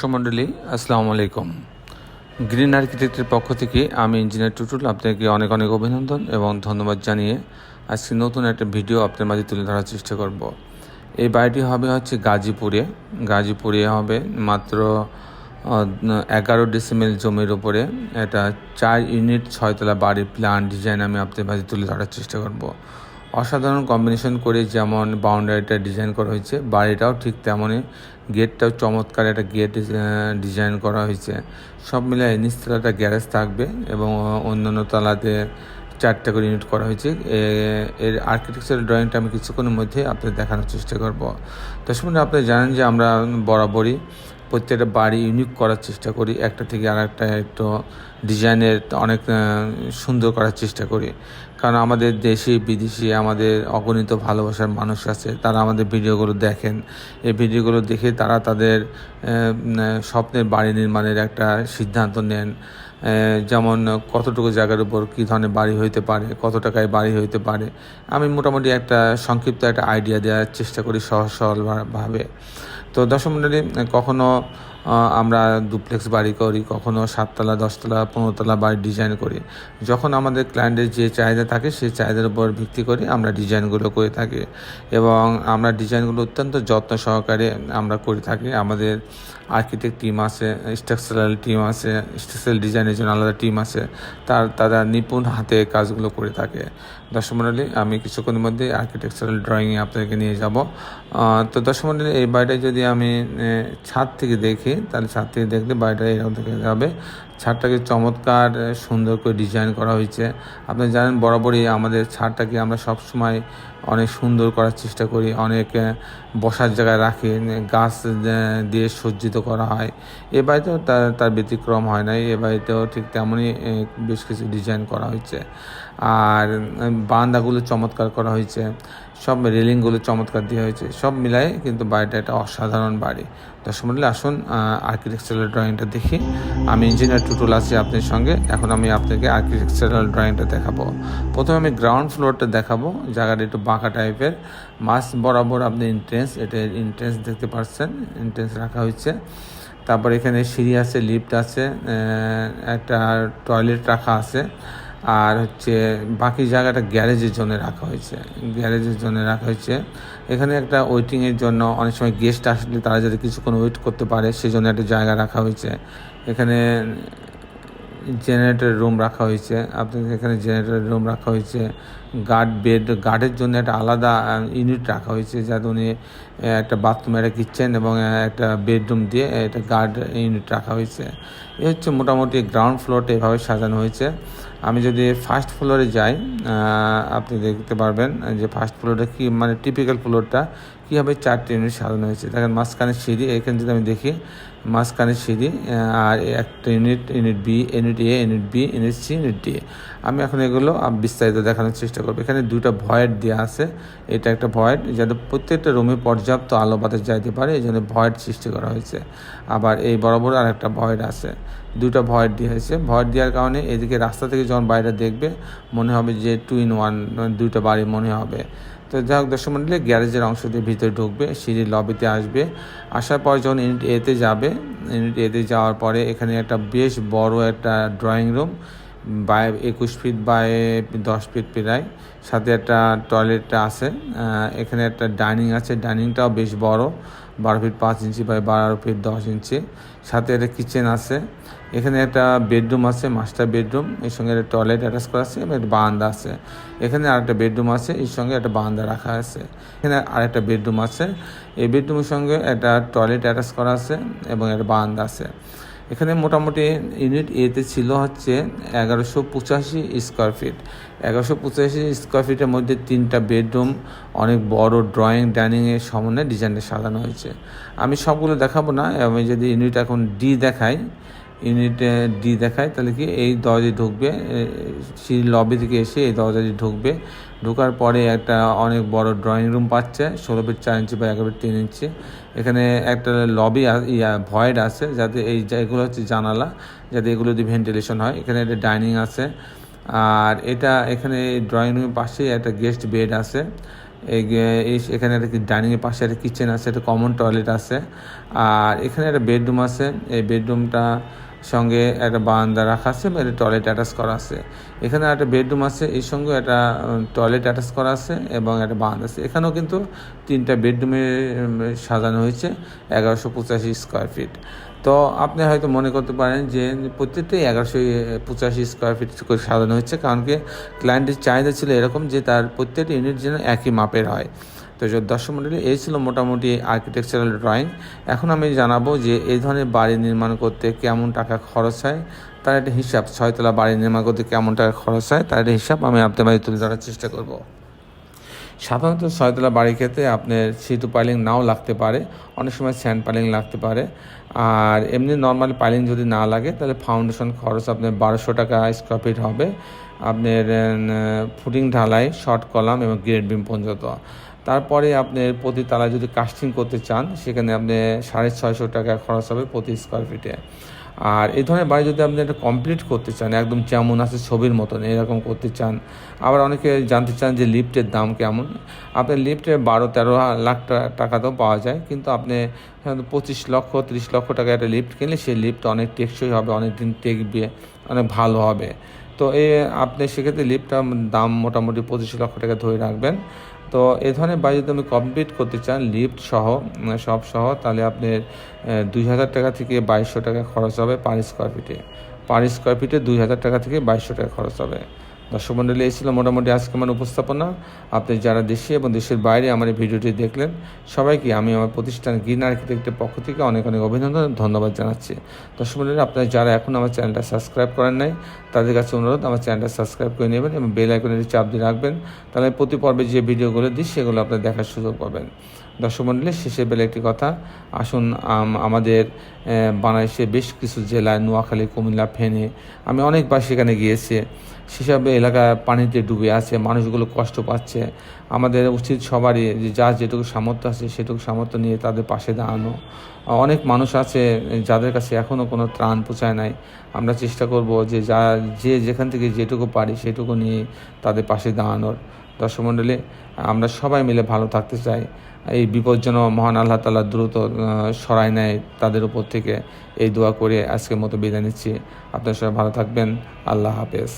সমন্ডলী আসসালামু আলাইকুম। গ্রিন আর্কিটেক্টের পক্ষ থেকে আমি ইঞ্জিনিয়ার টুটুল আপনাকে অনেক অনেক অভিনন্দন এবং ধন্যবাদ জানিয়ে আজকে নতুন একটা ভিডিও আপনার মাঝে তুলে ধরার চেষ্টা করব। এই বাড়িটি হবে হচ্ছে গাজীপুরে। গাজীপুরে হবে মাত্র এগারো ডিসিমেল জমির উপরে। এটা চার ইউনিট ছয়তলা বাড়ির প্ল্যান ডিজাইন আমি আপনার মাঝে তুলে ধরার চেষ্টা করব। অসাধারণ কম্বিনেশন করে যেমন বাউন্ডারিটা ডিজাইন করা হয়েছে, বাড়িটাও ঠিক তেমনই গেটটাও চমৎকার একটা গেট ডিজাইন করা হয়েছে। সব মিলিয়ে নিচতলাটা গ্যারেজ থাকবে এবং অন্যান্য তলাতে চারটা করে ইউনিট করা হয়েছে। এর আর্কিটেকচারাল ড্রয়িংটা আমি কিছুক্ষণের মধ্যে আপনাদের দেখানোর চেষ্টা করব। তো শুনে আপনি জানেন যে আমরা বরাবরই প্রত্যেকটা বাড়ি ইউনিক করার চেষ্টা করি। একটা থেকে আর একটা একটু ডিজাইনের অনেক সুন্দর করার চেষ্টা করি। কারণ আমাদের দেশে, বিদেশি, আমাদের অগণিত ভালোবাসার মানুষ আছে, তারা আমাদের ভিডিওগুলো দেখেন। এই ভিডিওগুলো দেখে তারা তাদের স্বপ্নের বাড়ি নির্মাণের একটা সিদ্ধান্ত নেন। যেমন কতটুকু জায়গার উপর কী ধরনের বাড়ি হইতে পারে, কত টাকায় বাড়ি হইতে পারে, আমি মোটামুটি একটা সংক্ষিপ্ত একটা আইডিয়া দেওয়ার চেষ্টা করি সহজ সরলভাবে তো দশম মন্ডলী কখনো আমরা ডুপ্লেক্স বাড়ি করি, কখনো সাততলা, দশতলা, পনেরোতলা বাড়ি ডিজাইন করি। যখন আমাদের ক্লায়েন্টের যে চাহিদা থাকে, সেই চাহিদার উপর ভিত্তি করে আমরা ডিজাইনগুলো করে থাকি এবং আমরা ডিজাইনগুলো অত্যন্ত যত্ন সহকারে আমরা করে থাকি। আমাদের আর্কিটেক্ট টিম আছে স্ট্রাকচারাল টিম আছে স্ট্রাকচারাল ডিজাইনের জন্য আলাদা টিম আছে। তার তারা নিপুণ হাতে কাজগুলো করে থাকে। দর্শক আমি কিছুক্ষণের মধ্যে আর্কিটেকচারাল ড্রয়িংয়ে আপনাদেরকে নিয়ে যাব। তো দর্শক এই বাড়িটা যদি আমি ছাদ থেকে দেখি, তাহলে ছাদ থেকে দেখলে বাড়িটা এরকম থেকে যাবে। ছাদটাকে চমৎকার সুন্দর করে ডিজাইন করা হয়েছে। আপনি জানেন, বরাবরই আমাদের ছাদটাকে আমরা সবসময় অনেক সুন্দর করার চেষ্টা করি, অনেক বসার জায়গায় রাখি গাছ দিয়ে সজ্জিত করা হয়। এ বাড়িতেও তার তার ব্যতিক্রম হয় নাই, এ বাড়িতেও ঠিক তেমনই বেশ কিছু ডিজাইন করা হয়েছে। আর বারান্দাগুলো চমৎকার করা হয়েছে, সব রেলিংগুলো চমৎকার দেওয়া হয়েছে, সব মিলাই কিন্তু বাড়িটা একটা অসাধারণ বাড়ি। দর্শক মন্ডলী, আসুন আর্কিটেকচারাল ড্রয়িংটা দেখি। আমি ইঞ্জিনিয়ার টুটুল আছি আপনার সঙ্গে, এখন আমি আপনাকে আর্কিটেকচারাল ড্রয়িংটা দেখাবো। প্রথমে আমি গ্রাউন্ড ফ্লোরটা দেখাবো, জায়গাটা একটু বাঁকা টাইপের মাছ বরাবর আপনি এন্ট্রেন্স এটা এন্ট্রেন্স দেখতে পাচ্ছেন এন্ট্রেন্স রাখা হয়েছে। তারপর এখানে সিঁড়ি আছে লিফট আছে একটা টয়লেট রাখা আছে। আর হচ্ছে বাকি জায়গাটা গ্যারেজের জন্য রাখা হয়েছে। গ্যারেজের জন্য রাখা হয়েছে। এখানে একটা ওয়েটিংয়ের জন্য অনেক সময় গেস্ট আসলে তারা যাতে কিছুক্ষণ ওয়েট করতে পারে সেই জন্য একটা জায়গা রাখা হয়েছে। এখানে জেনারেটর রুম রাখা হয়েছে। আপনাদের এখানে জেনারেটর রুম রাখা হয়েছে। গার্ড বেড গার্ডের জন্য একটা আলাদা ইউনিট রাখা হয়েছে যাতে উনি একটা বাথরুম একটা কিচেন এবং একটা বেডরুম দিয়ে একটা গার্ড ইউনিট রাখা হয়েছে। এ হচ্ছে মোটামুটি গ্রাউন্ড ফ্লোরটা এভাবে সাজানো হয়েছে। আমি যদি ফার্স্ট ফ্লোরে যাই আপনি দেখতে পারবেন যে ফার্স্ট ফ্লোরটা কি মানে টিপিক্যাল ফ্লোরটা কীভাবে চারটে ইউনিট সাজানো হয়েছে। দেখেন মাঝখানে সিঁড়ি, এখানে যদি আমি দেখি, মাঝখানে সিঁড়ি আর একটা unit unit B unit A unit B unit C unit D আমি এখন এগুলো বিস্তারিত দেখানোর চেষ্টা করব এখানে দুটা ভয়েড দেওয়া আছে। এটা একটা ভয়েড যাতে প্রত্যেকটা রুমে পর্যাপ্ত আলো বাতাস যাইতে পারে, এই জন্য ভয়েড সৃষ্টি করা হয়েছে। আবার এই বরাবর আর একটা ভয়েড আছে। দুটা ভয়েড দিয়ে হয়েছে। ভয়েড দেওয়ার কারণে এদিকে রাস্তা থেকে যখন বাইরে দেখবে, মনে হবে যে টু ইন ওয়ান দুইটা বাড়ি মনে হবে। তো যাই হোক দর্শক মন্ডলী, গ্যারেজের অংশ দিয়ে ভিতরে ঢুকবে, সিঁড়ির লবিতে আসবে। আসার পর যখন ইউনিট এতে যাবে ইউনিট এতে যাওয়ার পরে এখানে একটা বেশ বড় একটা ড্রয়িং রুম বাই একুশ ফিট বাই দশ ফিট প্রায়। সাথে একটা টয়লেট আছে এখানে একটা ডাইনিং আছে। ডাইনিংটাও বেশ বড়, বারো ফিট পাঁচ ইঞ্চি বাই বারো ফিট দশ ইঞ্চি। সাথে একটা কিচেন আছে, এখানে একটা বেডরুম আছে, মাস্টার বেডরুম। এর সঙ্গে একটা টয়লেট অ্যাটাচ করা আছে এবং একটা বারান্দা আছে। এখানে আরেকটা বেডরুম আছে, এর সঙ্গে একটা বারান্দা রাখা আছে। এখানে আরেকটা বেডরুম আছে, এই বেডরুমের সঙ্গে একটা টয়লেট অ্যাটাচ করা আছে এবং একটা বারান্দা আছে। এখানে মোটামুটি ইউনিট এতে ছিল হচ্ছে এগারোশো পঁচাশি স্কোয়ার ফিট এগারোশো পঁচাশি স্কোয়ার ফিটের মধ্যে তিনটা বেডরুম অনেক বড় ড্রয়িং ডাইনিংয়ের সমন্বয়ে ডিজাইনটা সাজানো হয়েছে। আমি সবগুলো দেখাবো না, আমি যদি ইউনিট এখন ডি দেখাই ইউনিট ডি দেখায়, তাহলে কি এই দরজায় ঢুকবে সিঁড়ি লবি থেকে এসে এই দরজায় ঢুকবে, ঢোকার পরে একটা অনেক বড় ড্রয়িং রুম পাচ্ছে, ষোলো ফিট চার ইঞ্চি বা এগারো ফিট তিন ইঞ্চি এখানে একটা লবি ইয়া ভয়েড আছে, যাতে এই এগুলো হচ্ছে জানালা, যাতে এগুলো দিয়ে ভেন্টিলেশন হয়, এখানে একটা ডাইনিং আছে, আর এটা এখানে ড্রয়িং রুমের পাশেই একটা গেস্ট বেড আছে এখানে একটা ডাইনিংয়ের পাশে একটা কিচেন আছে, একটা কমন টয়লেট আছে, আর এখানে একটা বেডরুম আছে, এই বেডরুমটা সঙ্গে একটা বারান্দা রাখা আছে এবং একটা টয়লেট অ্যাটাচ করা আছে। এখানে একটা বেডরুম আছে, এর সঙ্গে একটা টয়লেট অ্যাটাচ করা আছে এবং একটা বারান্দা আছে। এখানেও কিন্তু তিনটা বেডরুমে সাজানো হয়েছে, এগারোশো পঁচাশি স্কোয়ার ফিট তো আপনি হয়তো মনে করতে পারেন যে প্রত্যেকটাই এগারোশো পঁচাশি স্কোয়ার ফিট করে সাজানো হয়েছে, কারণ কি ক্লায়েন্টের চাহিদা ছিল এরকম যে তার প্রত্যেকটা ইউনিট যেন একই মাপের হয়। তো দর্শক মন্ডলী, এই ছিল মোটামুটি আর্কিটেকচারাল ড্রয়িং এখন আমি জানাব যে এই ধরনের বাড়ি নির্মাণ করতে কেমন টাকা খরচ হয়, তার একটা হিসাব। ছয়তলা বাড়ি নির্মাণ করতে কেমন টাকা খরচ হয়, তার একটা হিসাব আমি আপনার বাড়ি তুলে ধরার চেষ্টা করব। সাধারণত ছয়তলা বাড়ির ক্ষেত্রে আপনার সিটু পাইলিং নাও লাগতে পারে, অনেক সময় স্যান্ড পাইলিং লাগতে পারে। আর এমনি নর্মাল পাইলিং যদি না লাগে, তাহলে ফাউন্ডেশন খরচ আপনার বারোশো টাকা স্কোয়ার ফিট হবে। আপনার ফুটিং ঢালাই শর্ট কলাম এবং গ্রেড বিম পর্যন্ত। তারপরে আপনি প্রতি তালায় যদি কাস্টিং করতে চান, সেখানে আপনি সাড়ে ছয়শো টাকা খরচ হবে প্রতি স্কোয়ার ফিটে আর এই ধরনের বাড়ি যদি আপনি একটা কমপ্লিট করতে চান, একদম যেমন আছে ছবির মতন এরকম করতে চান, আবার অনেকে জানতে চান যে লিফটের দাম কেমন। আপনি লিফটে বারো তেরো লাখ টাকাতেও পাওয়া যায়, কিন্তু আপনি পঁচিশ লক্ষ, তিরিশ লক্ষ টাকা একটা লিফট কিনলে সেই লিফট অনেক টেকসই হবে অনেক দিন টেকবে, অনেক ভালো হবে। তো এ, আপনি সেক্ষেত্রে লিফটটার দাম মোটামুটি পঁচিশ লক্ষ টাকা ধরে রাখবেন। তো এ ধরনের বাড়ি যদি আপনি কমপ্লিট করতে চান লিফট সহ সব সহ, তাহলে আপনার দুই হাজার টাকা থেকে বাইশশো টাকা খরচ হবে পার স্কোয়ার ফিটে পার স্কোয়ার ফিটে দুই হাজার টাকা থেকে বাইশশো টাকা খরচ হবে। দর্শক মণ্ডলী এই ছিল মোটামুটি আজকে আমার উপস্থাপনা। আপনি যারা দেশে এবং দেশের বাইরে আমার এই ভিডিওটি দেখলেন, সবাইকে আমি আমার প্রতিষ্ঠান গ্রিন আর্কিটেক্টের পক্ষ থেকে অনেক অনেক অভিনন্দন, ধন্যবাদ জানাচ্ছি। দর্শক মণ্ডলী আপনারা যারা এখন আমার চ্যানেলটা সাবস্ক্রাইব করেন নাই, তাদের কাছে অনুরোধ, আমার চ্যানেলটা সাবস্ক্রাইব করে নেবেন এবং বেল আইকনের চাপ দিয়ে রাখবেন। তাহলে প্রতি পর্বে যে ভিডিওগুলো দিই, সেগুলো আপনার দেখার সুযোগ পাবেন। দর্শক মণ্ডলী শেষে বেলে একটি কথা। আসুন আমাদের বাংলাদেশে বেশ কিছু জেলায় নোয়াখালী, কুমিল্লা, ফেনে, আমি অনেকবার সেখানে গিয়েছি। সেসব এলাকা পানিতে ডুবে আছে, মানুষগুলো কষ্ট পাচ্ছে। আমাদের উচিত সবারই যে যার যেটুকু সামর্থ্য আছে, সেটুকু সামর্থ্য নিয়ে তাদের পাশে দাঁড়ানো। অনেক মানুষ আছে যাদের কাছে এখনও কোনো ত্রাণ পৌঁছায় নাই। আমরা চেষ্টা করব যে যা, যে যেখান থেকে যেটুকু পারি, সেটুকু নিয়ে তাদের পাশে দাঁড়ানোর। দর্শক মণ্ডলী আমরা সবাই মিলে ভালো থাকতে চাই। এই বিপজ্জনক মহান আল্লাহ তালা দ্রুত সরাই সরায় নেয় তাদের উপর থেকে। এই দোয়া করে আজকের মতো বিদায় নিচ্ছি। আপনার সবাই ভালো থাকবেন। আল্লাহ হাফেজ।